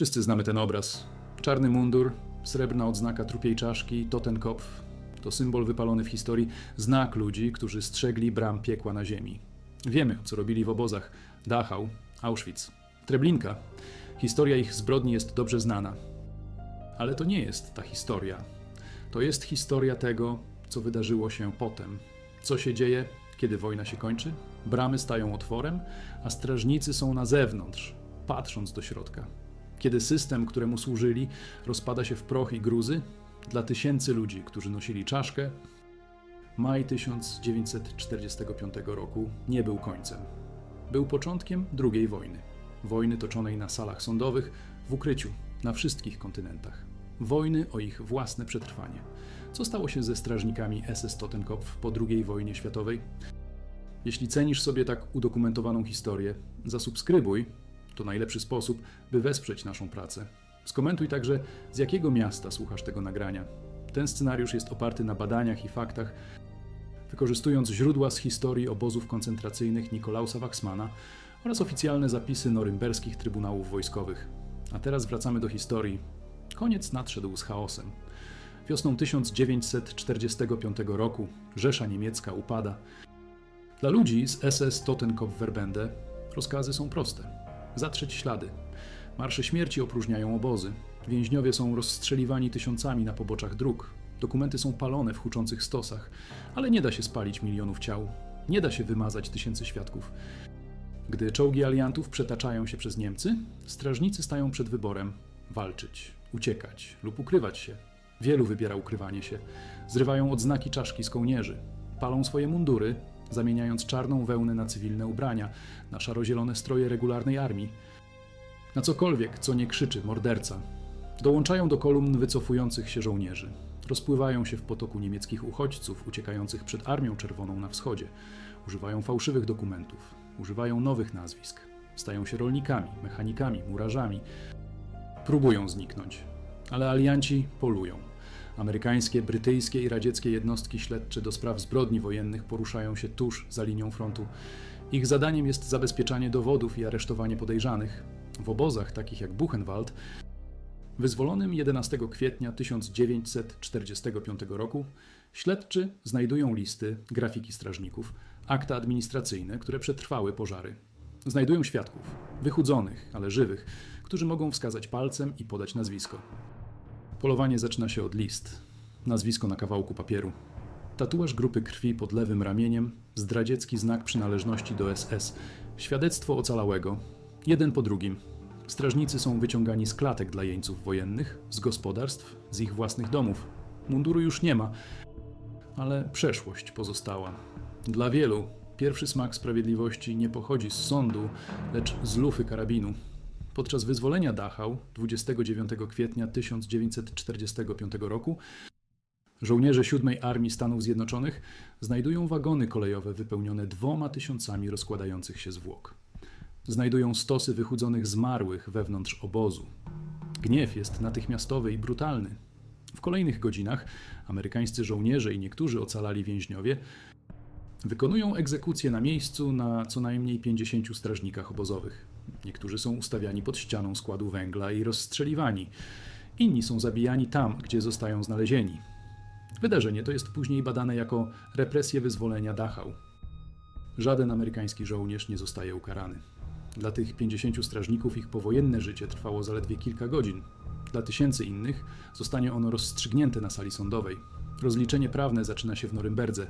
Wszyscy znamy ten obraz. Czarny mundur, srebrna odznaka trupiej czaszki, Totenkopf. To symbol wypalony w historii, znak ludzi, którzy strzegli bram piekła na ziemi. Wiemy, co robili w obozach. Dachau, Auschwitz, Treblinka. Historia ich zbrodni jest dobrze znana. Ale to nie jest ta historia. To jest historia tego, co wydarzyło się potem. Co się dzieje, kiedy wojna się kończy? Bramy stają otworem, a strażnicy są na zewnątrz, patrząc do środka. Kiedy system, któremu służyli, rozpada się w proch i gruzy, dla tysięcy ludzi, którzy nosili czaszkę, maj 1945 roku nie był końcem. Był początkiem II wojny. Wojny toczonej na salach sądowych, w ukryciu, na wszystkich kontynentach. Wojny o ich własne przetrwanie. Co stało się ze strażnikami SS Totenkopf po II wojnie światowej? Jeśli cenisz sobie tak udokumentowaną historię, zasubskrybuj. To najlepszy sposób, by wesprzeć naszą pracę. Skomentuj także, z jakiego miasta słuchasz tego nagrania. Ten scenariusz jest oparty na badaniach i faktach, wykorzystując źródła z historii obozów koncentracyjnych Nikolausa Waxmana oraz oficjalne zapisy norymberskich trybunałów wojskowych. A teraz wracamy do historii. Koniec nadszedł z chaosem. Wiosną 1945 roku Rzesza Niemiecka upada. Dla ludzi z SS Totenkopf-Verbände rozkazy są proste. Zatrzeć ślady. Marsze śmierci opróżniają obozy. Więźniowie są rozstrzeliwani tysiącami na poboczach dróg. Dokumenty są palone w huczących stosach, ale nie da się spalić milionów ciał. Nie da się wymazać tysięcy świadków. Gdy czołgi aliantów przetaczają się przez Niemcy, strażnicy stają przed wyborem walczyć, uciekać lub ukrywać się. Wielu wybiera ukrywanie się. Zrywają odznaki czaszki z kołnierzy. Palą swoje mundury, zamieniając czarną wełnę na cywilne ubrania, na szaro-zielone stroje regularnej armii. Na cokolwiek, co nie krzyczy morderca. Dołączają do kolumn wycofujących się żołnierzy. Rozpływają się w potoku niemieckich uchodźców uciekających przed Armią Czerwoną na wschodzie. Używają fałszywych dokumentów, używają nowych nazwisk. Stają się rolnikami, mechanikami, murarzami. Próbują zniknąć, ale alianci polują. Amerykańskie, brytyjskie i radzieckie jednostki śledcze do spraw zbrodni wojennych poruszają się tuż za linią frontu. Ich zadaniem jest zabezpieczanie dowodów i aresztowanie podejrzanych. W obozach takich jak Buchenwald Wyzwolonym 11 kwietnia 1945 roku śledczy znajdują listy, grafiki strażników, akta administracyjne, które przetrwały pożary. Znajdują świadków, wychudzonych, ale żywych, którzy mogą wskazać palcem i podać nazwisko. Polowanie zaczyna się od list. Nazwisko na kawałku papieru. Tatuaż grupy krwi pod lewym ramieniem, zdradziecki znak przynależności do SS, świadectwo ocalałego, jeden po drugim. Strażnicy są wyciągani z klatek dla jeńców wojennych, z gospodarstw, z ich własnych domów. Munduru już nie ma, ale przeszłość pozostała. Dla wielu pierwszy smak sprawiedliwości nie pochodzi z sądu, lecz z lufy karabinu. Podczas wyzwolenia Dachau 29 kwietnia 1945 roku żołnierze 7 Armii Stanów Zjednoczonych znajdują wagony kolejowe wypełnione dwoma tysiącami rozkładających się zwłok. Znajdują stosy wychudzonych zmarłych wewnątrz obozu. Gniew jest natychmiastowy i brutalny. W kolejnych godzinach amerykańscy żołnierze i niektórzy ocalali więźniowie wykonują egzekucje na miejscu na co najmniej 50 strażnikach obozowych. Niektórzy są ustawiani pod ścianą składu węgla i rozstrzeliwani. Inni są zabijani tam, gdzie zostają znalezieni. Wydarzenie to jest później badane jako represje wyzwolenia Dachau. Żaden amerykański żołnierz nie zostaje ukarany. Dla tych 50 strażników ich powojenne życie trwało zaledwie kilka godzin. Dla tysięcy innych zostanie ono rozstrzygnięte na sali sądowej. Rozliczenie prawne zaczyna się w Norymberdze.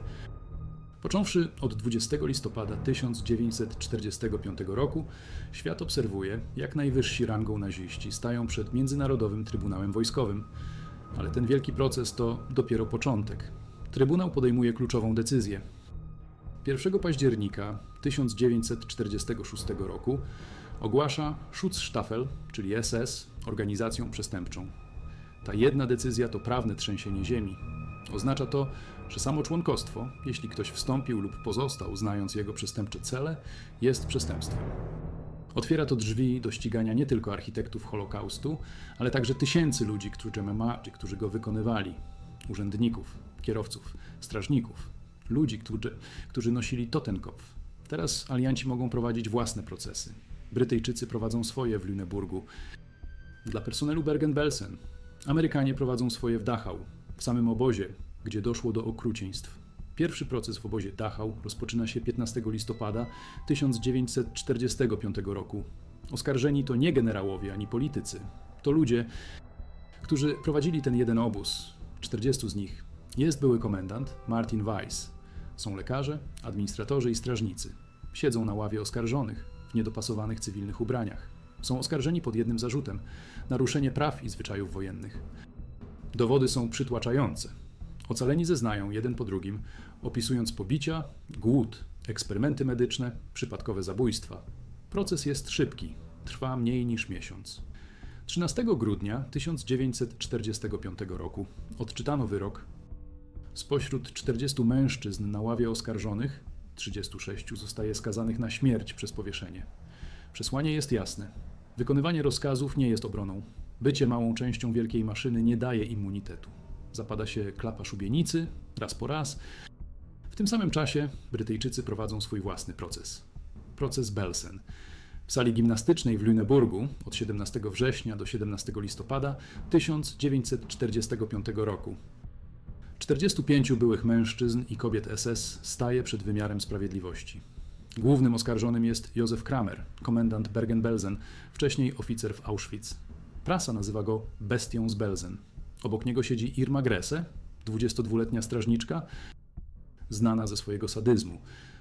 Począwszy od 20 listopada 1945 roku, świat obserwuje, jak najwyżsi rangą naziści stają przed Międzynarodowym Trybunałem Wojskowym. Ale ten wielki proces to dopiero początek. Trybunał podejmuje kluczową decyzję. 1 października 1946 roku ogłasza Schutzstaffel, czyli SS, organizacją przestępczą. Ta jedna decyzja to prawne trzęsienie ziemi. Oznacza to, że samo członkostwo, jeśli ktoś wstąpił lub pozostał, znając jego przestępcze cele, jest przestępstwem. Otwiera to drzwi do ścigania nie tylko architektów Holokaustu, ale także tysięcy ludzi, którzy, ma, którzy go wykonywali urzędników, kierowców, strażników, ludzi, którzy, którzy nosili Totenkopf. Teraz alianci mogą prowadzić własne procesy. Brytyjczycy prowadzą swoje w Lüneburgu. Dla personelu Bergen-Belsen Amerykanie prowadzą swoje w Dachau, w samym obozie, gdzie doszło do okrucieństw. Pierwszy proces w obozie Dachau rozpoczyna się 15 listopada 1945 roku. Oskarżeni to nie generałowie ani politycy, to ludzie, którzy prowadzili ten jeden obóz. 40 z nich jest były komendant Martin Weiss. Są lekarze, administratorzy i strażnicy. Siedzą na ławie oskarżonych w niedopasowanych cywilnych ubraniach. Są oskarżeni pod jednym zarzutem naruszenie praw i zwyczajów wojennych. Dowody są przytłaczające. Ocaleni zeznają jeden po drugim, opisując pobicia, głód, eksperymenty medyczne, przypadkowe zabójstwa. Proces jest szybki, trwa mniej niż miesiąc. 13 grudnia 1945 roku odczytano wyrok. Spośród 40 mężczyzn na ławie oskarżonych, 36 zostaje skazanych na śmierć przez powieszenie. Przesłanie jest jasne. Wykonywanie rozkazów nie jest obroną. Bycie małą częścią wielkiej maszyny nie daje immunitetu. Zapada się klapa szubienicy, raz po raz. W tym samym czasie Brytyjczycy prowadzą swój własny proces. Proces Belsen. W sali gimnastycznej w Lüneburgu od 17 września do 17 listopada 1945 roku. 45 byłych mężczyzn i kobiet SS staje przed wymiarem sprawiedliwości. Głównym oskarżonym jest Józef Kramer, komendant Bergen-Belsen, wcześniej oficer w Auschwitz. Prasa nazywa go bestią z Belsen. Obok niego siedzi Irma Grese, 22-letnia strażniczka, znana ze swojego sadyzmu.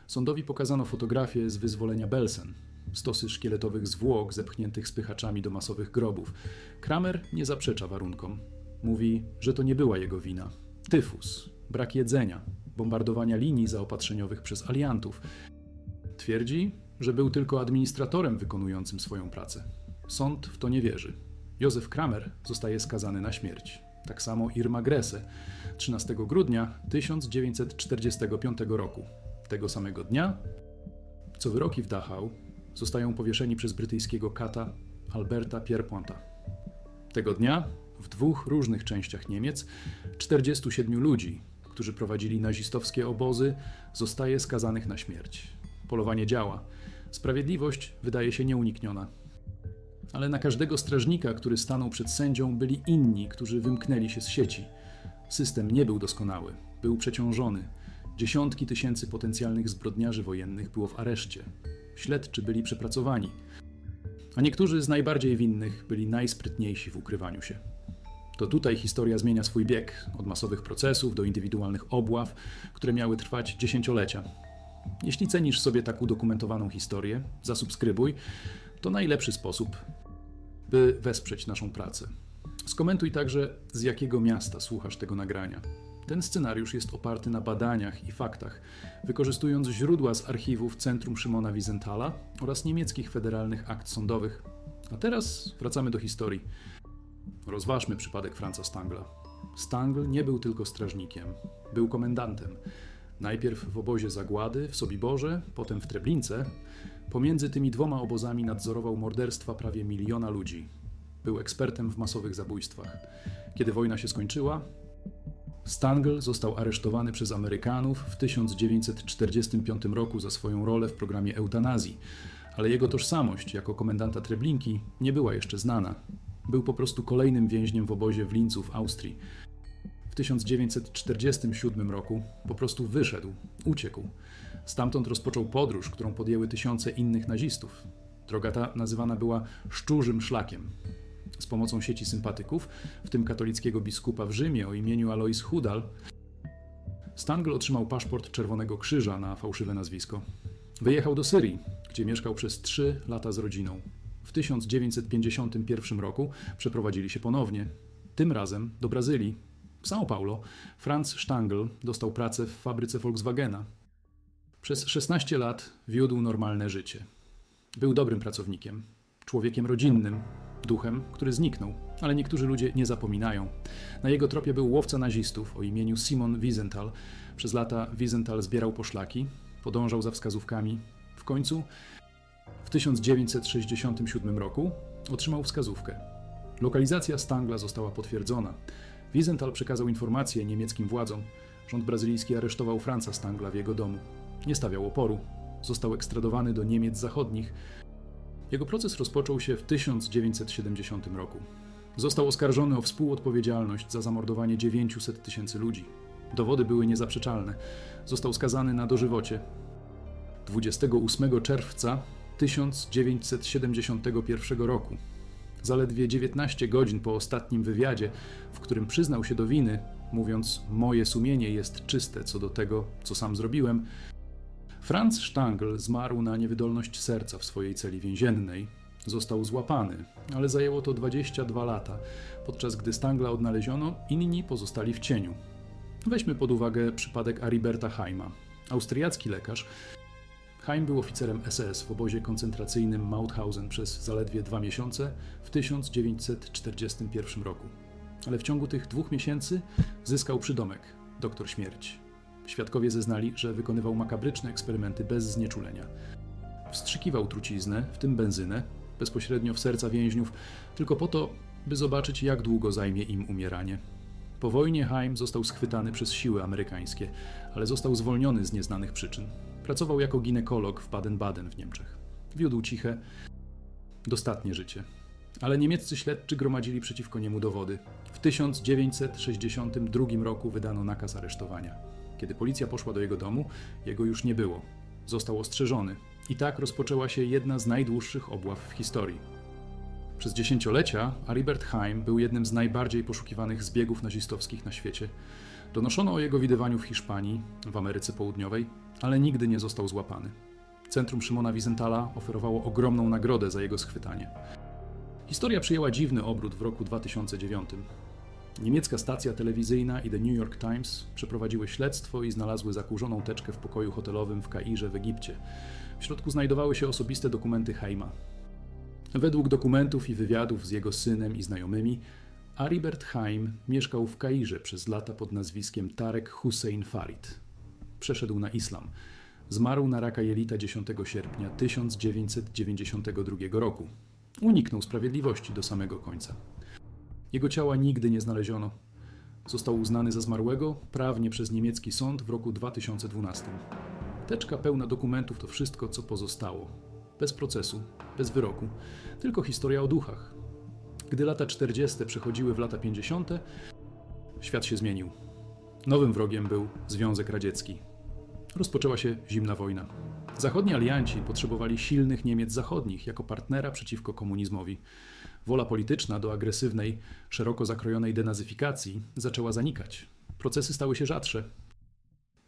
Sądowi pokazano fotografię z wyzwolenia Belsen, stosy szkieletowych zwłok zepchniętych spychaczami do masowych grobów. Kramer nie zaprzecza warunkom. Mówi, że to nie była jego wina. Tyfus, brak jedzenia, bombardowania linii zaopatrzeniowych przez aliantów. Twierdzi, że był tylko administratorem wykonującym swoją pracę. Sąd w to nie wierzy. Józef Kramer zostaje skazany na śmierć. Tak samo Irma Grese 13 grudnia 1945 roku. Tego samego dnia, co wyroki w Dachau, zostają powieszeni przez brytyjskiego kata Alberta Pierpointa. Tego dnia w dwóch różnych częściach Niemiec 47 ludzi, którzy prowadzili nazistowskie obozy, zostaje skazanych na śmierć. Polowanie działa. Sprawiedliwość wydaje się nieunikniona. Ale na każdego strażnika, który stanął przed sędzią, byli inni, którzy wymknęli się z sieci. System nie był doskonały, był przeciążony. Dziesiątki tysięcy potencjalnych zbrodniarzy wojennych było w areszcie. Śledczy byli przepracowani, a niektórzy z najbardziej winnych byli najsprytniejsi w ukrywaniu się. To tutaj historia zmienia swój bieg, od masowych procesów do indywidualnych obław, które miały trwać dziesięciolecia. Jeśli cenisz sobie tak udokumentowaną historię, zasubskrybuj. To najlepszy sposób, by wesprzeć naszą pracę. Skomentuj także, z jakiego miasta słuchasz tego nagrania. Ten scenariusz jest oparty na badaniach i faktach, wykorzystując źródła z archiwów Centrum Szymona Wiesenthala oraz niemieckich federalnych akt sądowych. A teraz wracamy do historii. Rozważmy przypadek Franza Stangla. Stangl nie był tylko strażnikiem, był komendantem. Najpierw w obozie Zagłady w Sobiborze, potem w Treblince. Pomiędzy tymi dwoma obozami nadzorował morderstwa prawie miliona ludzi. Był ekspertem w masowych zabójstwach. Kiedy wojna się skończyła, Stangl został aresztowany przez Amerykanów w 1945 roku za swoją rolę w programie eutanazji, ale jego tożsamość jako komendanta Treblinki nie była jeszcze znana. Był po prostu kolejnym więźniem w obozie w Lincu w Austrii. W 1947 roku po prostu wyszedł, uciekł. Stamtąd rozpoczął podróż, którą podjęły tysiące innych nazistów. Droga ta nazywana była szczurzym szlakiem. Z pomocą sieci sympatyków, w tym katolickiego biskupa w Rzymie o imieniu Alois Hudal, Stangl otrzymał paszport Czerwonego Krzyża na fałszywe nazwisko. Wyjechał do Syrii, gdzie mieszkał przez trzy lata z rodziną. W 1951 roku przeprowadzili się ponownie, tym razem do Brazylii. W São Paulo Franz Stangl dostał pracę w fabryce Volkswagena. Przez 16 lat wiódł normalne życie. Był dobrym pracownikiem, człowiekiem rodzinnym, duchem, który zniknął, ale niektórzy ludzie nie zapominają. Na jego tropie był łowca nazistów o imieniu Simon Wiesenthal. Przez lata Wiesenthal zbierał poszlaki, podążał za wskazówkami. W końcu w 1967 roku otrzymał wskazówkę. Lokalizacja Stangla została potwierdzona. Wiesenthal przekazał informację niemieckim władzom. Rząd brazylijski aresztował Franza Stangla w jego domu. Nie stawiał oporu. Został ekstradowany do Niemiec Zachodnich. Jego proces rozpoczął się w 1970 roku. Został oskarżony o współodpowiedzialność za zamordowanie 900 tysięcy ludzi. Dowody były niezaprzeczalne. Został skazany na dożywocie. 28 czerwca 1971 roku, zaledwie 19 godzin po ostatnim wywiadzie, w którym przyznał się do winy, mówiąc: Moje sumienie jest czyste co do tego, co sam zrobiłem, Franz Stangl zmarł na niewydolność serca w swojej celi więziennej. Został złapany, ale zajęło to 22 lata. Podczas gdy Stangla odnaleziono, inni pozostali w cieniu. Weźmy pod uwagę przypadek Ariberta Heima. Austriacki lekarz. Heim był oficerem SS w obozie koncentracyjnym Mauthausen przez zaledwie dwa miesiące w 1941 roku. Ale w ciągu tych dwóch miesięcy zyskał przydomek doktor śmierć. Świadkowie zeznali, że wykonywał makabryczne eksperymenty bez znieczulenia. Wstrzykiwał truciznę, w tym benzynę, bezpośrednio w serca więźniów, tylko po to, by zobaczyć, jak długo zajmie im umieranie. Po wojnie Heim został schwytany przez siły amerykańskie, ale został zwolniony z nieznanych przyczyn. Pracował jako ginekolog w Baden-Baden w Niemczech. Wiódł ciche, dostatnie życie. Ale niemieccy śledczy gromadzili przeciwko niemu dowody. W 1962 roku wydano nakaz aresztowania. Kiedy policja poszła do jego domu, jego już nie było. Został ostrzeżony. I tak rozpoczęła się jedna z najdłuższych obław w historii. Przez dziesięciolecia Aribert Heim był jednym z najbardziej poszukiwanych zbiegów nazistowskich na świecie. Donoszono o jego widywaniu w Hiszpanii, w Ameryce Południowej, ale nigdy nie został złapany. Centrum Szymona Wizentala oferowało ogromną nagrodę za jego schwytanie. Historia przyjęła dziwny obrót w roku 2009. Niemiecka stacja telewizyjna i The New York Times przeprowadziły śledztwo i znalazły zakurzoną teczkę w pokoju hotelowym w Kairze w Egipcie. W środku znajdowały się osobiste dokumenty Heima. Według dokumentów i wywiadów z jego synem i znajomymi, Aribert Haim mieszkał w Kairze przez lata pod nazwiskiem Tarek Hussein Farid. Przeszedł na islam. Zmarł na raka jelita 10 sierpnia 1992 roku. Uniknął sprawiedliwości do samego końca. Jego ciała nigdy nie znaleziono. Został uznany za zmarłego prawnie przez niemiecki sąd w roku 2012. Teczka pełna dokumentów to wszystko, co pozostało. Bez procesu, bez wyroku, tylko historia o duchach. Gdy lata 40. przechodziły w lata 50., świat się zmienił. Nowym wrogiem był Związek Radziecki. Rozpoczęła się zimna wojna. Zachodni alianci potrzebowali silnych Niemiec zachodnich jako partnera przeciwko komunizmowi. Wola polityczna do agresywnej, szeroko zakrojonej denazyfikacji zaczęła zanikać. Procesy stały się rzadsze.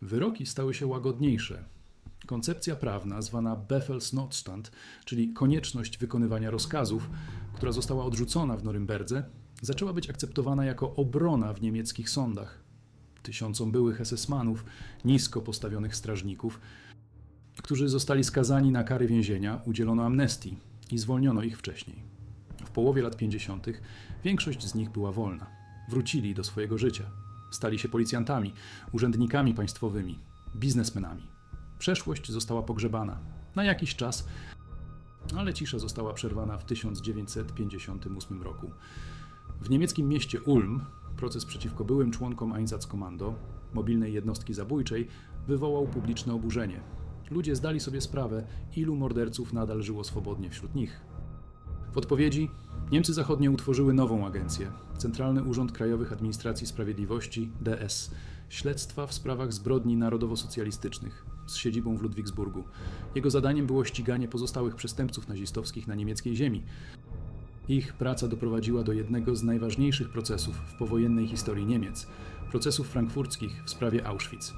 Wyroki stały się łagodniejsze. Koncepcja prawna zwana Befehlsnotstand, czyli konieczność wykonywania rozkazów, która została odrzucona w Norymberdze, zaczęła być akceptowana jako obrona w niemieckich sądach. Tysiącom byłych SS-manów, nisko postawionych strażników, którzy zostali skazani na kary więzienia, udzielono amnestii i zwolniono ich wcześniej. W połowie lat 50. większość z nich była wolna. Wrócili do swojego życia. Stali się policjantami, urzędnikami państwowymi, biznesmenami. Przeszłość została pogrzebana na jakiś czas, ale cisza została przerwana w 1958 roku. W niemieckim mieście Ulm proces przeciwko byłym członkom Einsatzkommando, mobilnej jednostki zabójczej, wywołał publiczne oburzenie. Ludzie zdali sobie sprawę, ilu morderców nadal żyło swobodnie wśród nich. W odpowiedzi Niemcy Zachodnie utworzyły nową agencję Centralny Urząd Krajowych Administracji Sprawiedliwości DS śledztwa w sprawach zbrodni narodowo-socjalistycznych z siedzibą w Ludwigsburgu. Jego zadaniem było ściganie pozostałych przestępców nazistowskich na niemieckiej ziemi. Ich praca doprowadziła do jednego z najważniejszych procesów w powojennej historii Niemiec procesów frankfurckich w sprawie Auschwitz.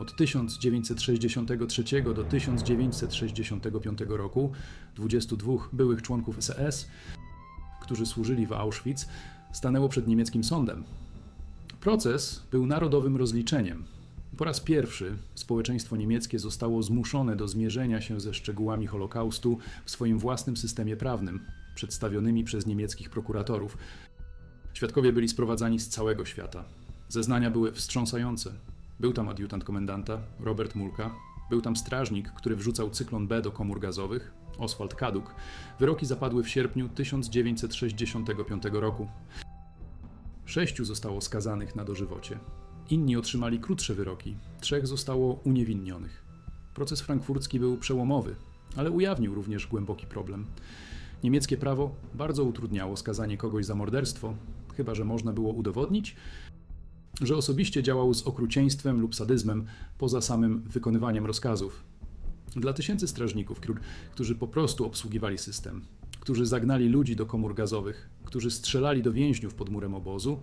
Od 1963 do 1965 roku 22 byłych członków SS, którzy służyli w Auschwitz, stanęło przed niemieckim sądem. Proces był narodowym rozliczeniem. Po raz pierwszy społeczeństwo niemieckie zostało zmuszone do zmierzenia się ze szczegółami Holokaustu w swoim własnym systemie prawnym, przedstawionymi przez niemieckich prokuratorów. Świadkowie byli sprowadzani z całego świata. Zeznania były wstrząsające. Był tam adiutant komendanta, Robert Mulka. Był tam strażnik, który wrzucał cyklon B do komór gazowych, Oswald Kaduk. Wyroki zapadły w sierpniu 1965 roku. Sześciu zostało skazanych na dożywocie. Inni otrzymali krótsze wyroki. Trzech zostało uniewinnionych. Proces frankfurcki był przełomowy. ale ujawnił również głęboki problem. Niemieckie prawo bardzo utrudniało skazanie kogoś za morderstwo, chyba że można było udowodnić, że osobiście działał z okrucieństwem lub sadyzmem poza samym wykonywaniem rozkazów. Dla tysięcy strażników, któr- którzy po prostu obsługiwali system, którzy zagnali ludzi do komór gazowych, którzy strzelali do więźniów pod murem obozu,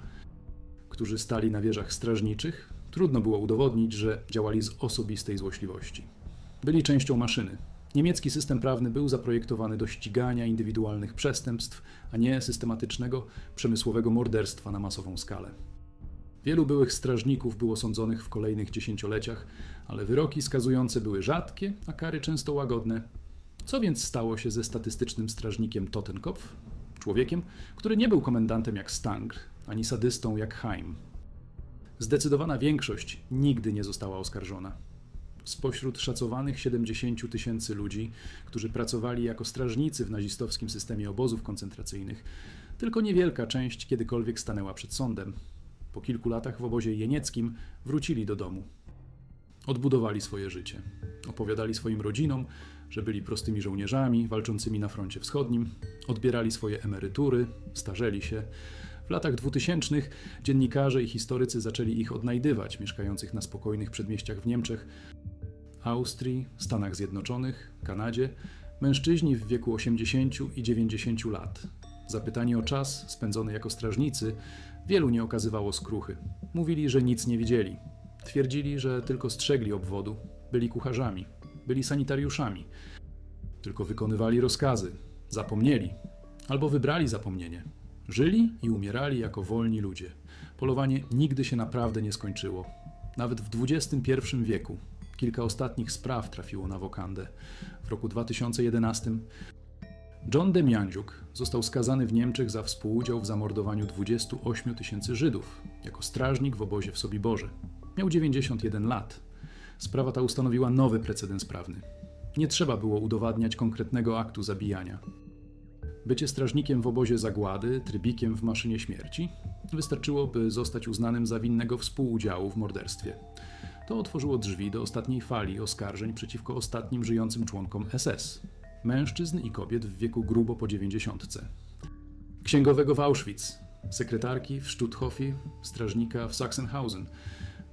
którzy stali na wieżach strażniczych, trudno było udowodnić, że działali z osobistej złośliwości. Byli częścią maszyny. Niemiecki system prawny był zaprojektowany do ścigania indywidualnych przestępstw, a nie systematycznego, przemysłowego morderstwa na masową skalę. Wielu byłych strażników było sądzonych w kolejnych dziesięcioleciach, ale wyroki skazujące były rzadkie, a kary często łagodne. Co więc stało się ze statystycznym strażnikiem Totenkopf? Człowiekiem, który nie był komendantem jak Stangr, ani sadystą jak Heim. Zdecydowana większość nigdy nie została oskarżona. Spośród szacowanych 70 000 tysięcy ludzi, którzy pracowali jako strażnicy w nazistowskim systemie obozów koncentracyjnych, tylko niewielka część kiedykolwiek stanęła przed sądem. Po kilku latach w obozie jenieckim wrócili do domu. Odbudowali swoje życie. Opowiadali swoim rodzinom, że byli prostymi żołnierzami walczącymi na froncie wschodnim, odbierali swoje emerytury, starzeli się. W latach 2000 dziennikarze i historycy zaczęli ich odnajdywać, mieszkających na spokojnych przedmieściach w Niemczech, Austrii, Stanach Zjednoczonych, Kanadzie, mężczyźni w wieku 80 i 90 lat. Zapytani o czas spędzony jako strażnicy, wielu nie okazywało skruchy. Mówili, że nic nie widzieli. Twierdzili, że tylko strzegli obwodu, byli kucharzami, byli sanitariuszami, tylko wykonywali rozkazy, zapomnieli albo wybrali zapomnienie. Żyli i umierali jako wolni ludzie. Polowanie nigdy się naprawdę nie skończyło. Nawet w XXI wieku kilka ostatnich spraw trafiło na wokandę. W roku 2011 John Demiandziuk został skazany w Niemczech za współudział w zamordowaniu 28 tysięcy Żydów jako strażnik w obozie w Sobiborze. Miał 91 lat. Sprawa ta ustanowiła nowy precedens prawny. Nie trzeba było udowadniać konkretnego aktu zabijania. Bycie strażnikiem w obozie zagłady, trybikiem w maszynie śmierci wystarczyło, by zostać uznanym za winnego współudziału w morderstwie. To otworzyło drzwi do ostatniej fali oskarżeń przeciwko ostatnim żyjącym członkom SS mężczyzn i kobiet w wieku grubo po dziewięćdziesiątce. Księgowego w Auschwitz, sekretarki w Stutthofie, strażnika w Sachsenhausen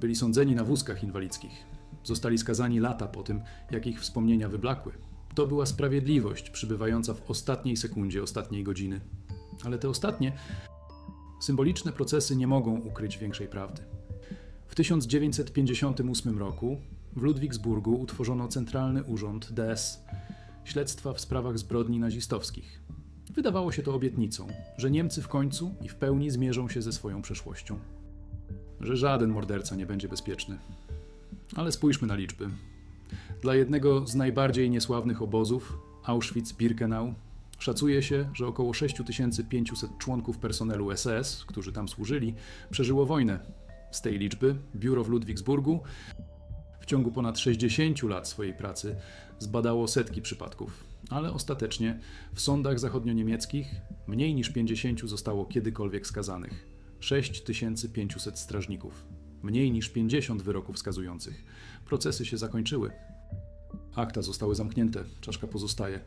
byli sądzeni na wózkach inwalidzkich. Zostali skazani lata po tym, jak ich wspomnienia wyblakły. To była sprawiedliwość przybywająca w ostatniej sekundzie ostatniej godziny. Ale te ostatnie, symboliczne procesy nie mogą ukryć większej prawdy. W 1958 roku w Ludwigsburgu utworzono Centralny Urząd DS śledztwa w sprawach zbrodni nazistowskich. Wydawało się to obietnicą, że Niemcy w końcu i w pełni zmierzą się ze swoją przeszłością. Że żaden morderca nie będzie bezpieczny. Ale spójrzmy na liczby. Dla jednego z najbardziej niesławnych obozów, Auschwitz-Birkenau, szacuje się, że około 6500 członków personelu SS, którzy tam służyli, przeżyło wojnę. Z tej liczby biuro w Ludwigsburgu w ciągu ponad 60 lat swojej pracy zbadało setki przypadków, ale ostatecznie w sądach zachodnioniemieckich mniej niż 50 zostało kiedykolwiek skazanych. 6500 strażników, mniej niż 50 wyroków skazujących. Procesy się zakończyły. Akta zostały zamknięte, czaszka pozostaje.